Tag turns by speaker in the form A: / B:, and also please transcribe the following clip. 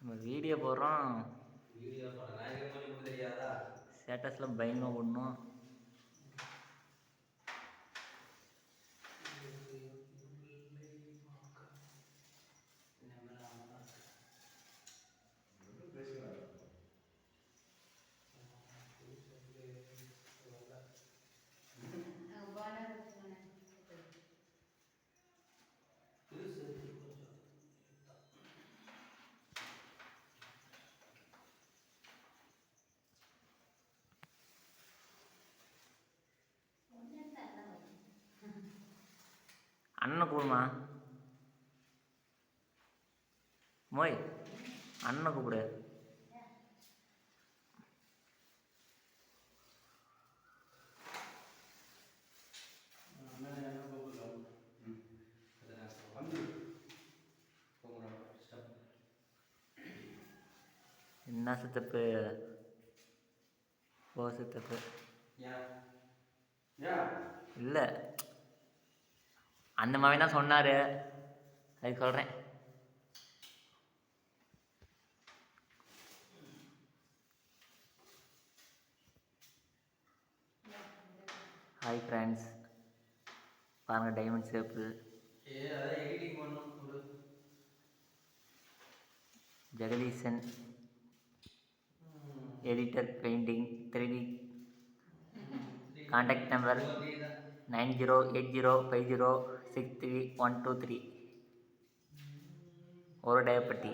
A: நம்ம வீடியோ போடுறோம்.
B: வீடியோ போட நான் இருக்கிற மாதிரி உங்களுக்கு தெரியாதா
A: ஸ்டேட்டஸில் பயங்கரமாக போடணும். அண்ணனை கூப்பிடுமா? மோய் அண்ணனை கூப்பிடு. என்ன சித்தப்பு? ஓ சித்தப்பு. இல்லை. அந்த மாதிரி தான் சொன்னார். அதுக்கு சொல்கிறேன் ஹாய் ஃப்ரெண்ட்ஸ் பாருங்கள் டைமண்ட்
B: ஒரு
A: Jagadeesan. Editor painting three D contact number nine zero eight zero five zero six three one two three. ஒரு டயப்பட்டி.